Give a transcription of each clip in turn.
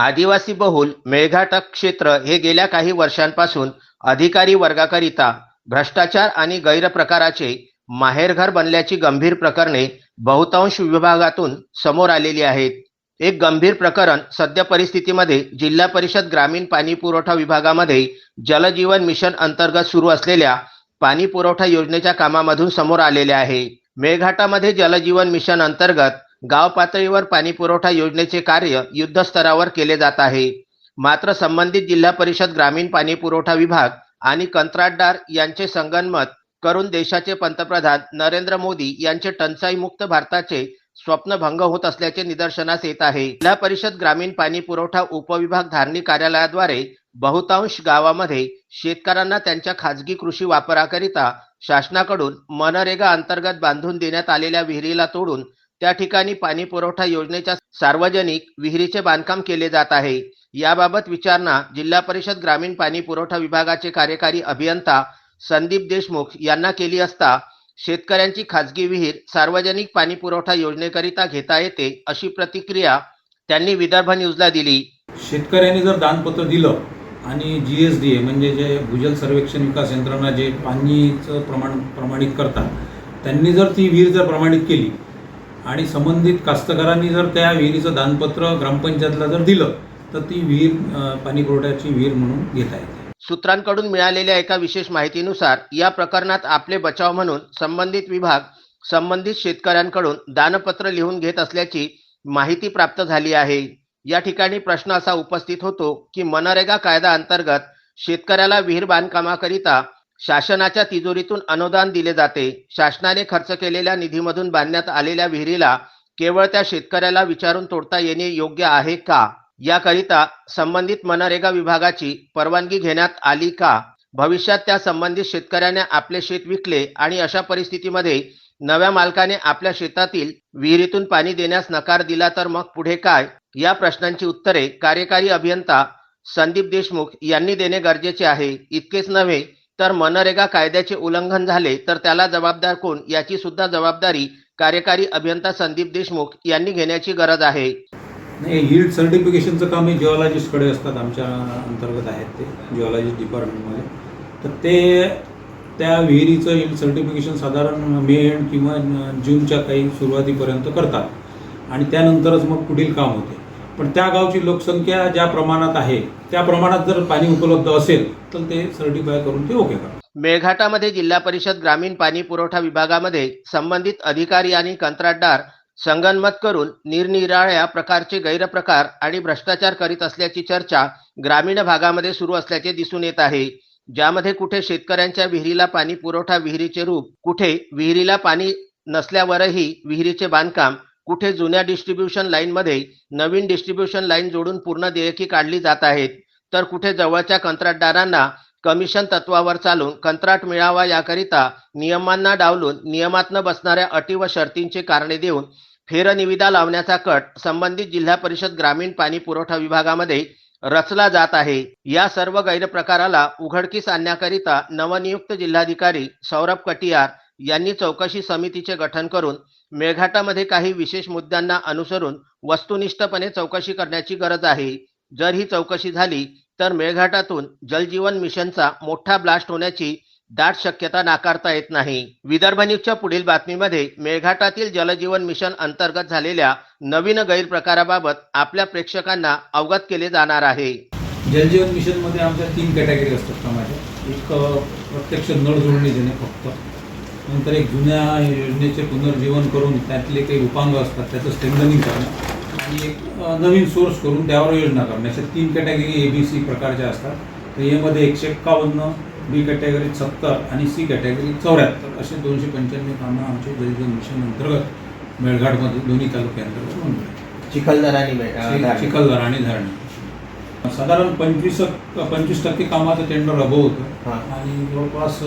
आदिवासी बहुल मेळघाटक क्षेत्र हे गेल्या काही वर्षांपासून अधिकारी वर्गाकरिता भ्रष्टाचार आणि गैरप्रकाराचे माहेरघर बनल्याची गंभीर प्रकरणे बहुतांश विभागातून समोर आलेली आहेत. एक गंभीर प्रकरण सद्य परिस्थितीमध्ये जिल्हा परिषद ग्रामीण पाणी पुरवठा विभागामध्ये जलजीवन मिशन अंतर्गत सुरू असलेल्या पाणी पुरवठा योजनेच्या कामामधून समोर आलेले आहे. मेळघाटामध्ये जलजीवन मिशन अंतर्गत गाव पातळीवर पाणी पुरवठा योजनेचे कार्य युद्धस्तरावर केले जात आहे. मात्र संबंधित जिल्हा परिषद ग्रामीण पाणी पुरवठा विभाग आणि कंत्राटदार यांचे संगनमत करून देशाचे पंतप्रधान नरेंद्र मोदी यांचे टंचाई मुक्त भारताचे स्वप्न भंग होत असल्याचे निदर्शनास येत आहे. जिल्हा परिषद ग्रामीण पाणी पुरवठा उपविभाग धारणी कार्यालयाद्वारे बहुतांश गावामध्ये शेतकऱ्यांना त्यांच्या खाजगी कृषी वापराकरिता शासनाकडून मनरेगा अंतर्गत बांधून देण्यात आलेल्या विहिरीला तोडून त्या ठिकाणी पाणी पुरवठा योजनेच्या सार्वजनिक विहिरीचे बांधकाम केले जात आहे. याबाबत विचारणा जिल्हा परिषद ग्रामीण पाणी पुरवठा विभागाचे कार्यकारी अभियंता संदीप देशमुख यांना केली असता शेतकऱ्यांची खाजगी विहीर सार्वजनिक पाणी पुरवठा योजनेकरिता घेता येते अशी प्रतिक्रिया त्यांनी विदर्भ न्यूजला दिली. शेतकऱ्यांनी जर दानपत्र दिलं आणि जी एस डी ए म्हणजे जे भूजल सर्वेक्षण विकास यंत्रणा जे पाणीचं प्रमाण प्रमाणित करतात त्यांनी जर ती विहीर जर प्रमाणित केली आणि संबंधित कास्तकारांनी जर त्या विहिरीचं दानपत्र ग्रामपंचायतला जर दिलं तर ती विहीर अं, पाणी पुरवठ्याची विहीर म्हणून घेता येते. सूत्रांकडून मिळालेल्या एका विशेष माहितीनुसार या प्रकरणात आपले बचाव म्हणून संबंधित विभाग संबंधित शेतकऱ्यांकडून दानपत्र लिहून घेत असल्याची माहिती प्राप्त झाली आहे. या ठिकाणी प्रश्न असा उपस्थित होतो की मनरेगा कायदा अंतर्गत शेतकऱ्याला विहीर बांधकामाकरिता शासनाच्या तिजोरीतून अनुदान दिले जाते. शासनाने खर्च केलेल्या निधीमधून बांधण्यात आलेल्या विहिरीला केवळ त्या शेतकऱ्याला विचारून तोडता येणे योग्य आहे का? याकरिता संबंधित मनरेगा विभागाची परवानगी घेण्यात आली का? भविष्यात त्या संबंधित शेतकऱ्याने आपले शेत विकले आणि अशा परिस्थितीमध्ये नव्या मालकाने आपल्या शेतातील विहिरीतून पाणी देण्यास नकार दिला तर मग पुढे काय? या प्रश्नांची उत्तरे कार्यकारी अभियंता संदीप देशमुख यांनी देणे गरजेचे आहे. इतकेच नव्हे तर मनरेगा कायद्याचे उल्लंघन झाले तर त्याला जबाबदार कोण याची सुद्धा जबाबदारी कार्यकारी अभियंता संदीप देशमुख यांनी घेण्याची गरज आहे. नाही हिल्ड सर्टिफिकेशनचं काम हे जिओलॉजिस्टकडे असतात आमच्या अंतर्गत आहेत ते जिओलॉजिस्ट डिपार्टमेंटमध्ये तर ते त्या विहिरीचं हिल्ड सर्टिफिकेशन साधारण मे एंड किंवा जूनच्या काही सुरुवातीपर्यंत करतात. आणि त्यानंतरच मग पुढील काम होते. पण त्या गावची लोकसंख्या ज्या प्रमाणात आहे त्या प्रमाणात जर पाणी उपलब्ध असेल तर ते सर्टिफाय करून ते ओके करा मेळघाटामध्ये जिल्हा परिषद ग्रामीण पाणी पुरवठा विभागामध्ये संबंधित अधिकारी आणि कंत्राटदार संगनमत करून निरनिराळ्या प्रकारचे गैरप्रकार आणि भ्रष्टाचार करीत असल्याची चर्चा ग्रामीण भागामध्ये सुरू असल्याचे दिसून येत आहे. ज्यामध्ये कुठे शेतकऱ्यांच्या विहिरीला पाणी पुरवठा विहिरीचे रूप कुठे विहिरीला पाणी नसल्यावरही विहिरीचे बांधकाम कुठे जुन्या डिस्ट्रीब्युशन लाईनमध्ये नवीन डिस्ट्रीब्युशन लाईन जोडून पूर्ण देयकी काढली जात आहेत तर कुठे जवळच्या कंत्राटदारांना कमिशन तत्वावर चालून कंत्राट मिळावा याकरिता नियमांना डावलून नियमात न बसणाऱ्या अटी व शर्तींचे कारणे देऊन फेरनिविदा लावण्याचा कट संबंधित जिल्हा परिषद ग्रामीण पाणी पुरवठा विभागामध्ये रचला जात आहे. या सर्व गैरप्रकाराला उघडकीस आणण्याकरिता नवनियुक्त जिल्हाधिकारी सौरभ कटियार यांनी चौकशी समितीचे गठन करून मेळघाटामध्ये काही विशेष मुद्द्यांना अनुसरून वस्तुनिष्ठपणे चौकशी करण्याची गरज आहे. जर ही चौकशी झाली तर मेळघाटातून जलजीवन मिशनचा मोठा ब्लास्ट होण्याची दाट शक्यता नाकारता येत नाही. विदर्भ न्यूजच्या पुढील बातमीमध्ये मेळघाटातील जलजीवन मिशन अंतर्गत झालेल्या नवीन गैरप्रकाराबाबत आपल्या प्रेक्षकांना अवगत केले जाणार आहे. जलजीवन मिशनमध्ये आमच्या तीन कॅटेगरी असतात कामाच्या एक प्रत्यक्ष नळ जोडणी देणे फक्त. नंतर एक जुन्या योजनेचे पुनर्जीवन करून त्यातले काही उपांग असतात त्याचं स्ट्रेंथनिंग करणं आणि एक नवीन सोर्स करून त्यावर योजना करणं. अशा तीन कॅटेगरी ए बी सी प्रकारच्या असतात. तर यामध्ये एकशे एक्कावन्न बी कॅटेगरीत सत्तर आणि सी कॅटेगरी चौऱ्याहत्तर असे दोनशे पंच्याण्णव कामं आमचे जलजीवन मिशन अंतर्गत मेळघाटमध्ये दोन्ही तालुक्यांतर्गत आहेत चिखलदरा आणि चिखलदरा आणि धरणे. साधारण पंचवीस पंचवीस टक्के कामाचं टेंडर अभाव होतं. आणि जवळपास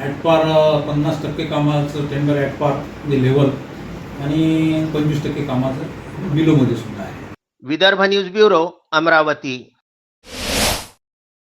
ॲटपार पन्नास टक्के कामाचं टेंडर ॲटपार म्हणजे लेवल आणि पंचवीस टक्के कामाचं बिलोमध्ये सुद्धा आहे. Vidarbha news bureau Amravati.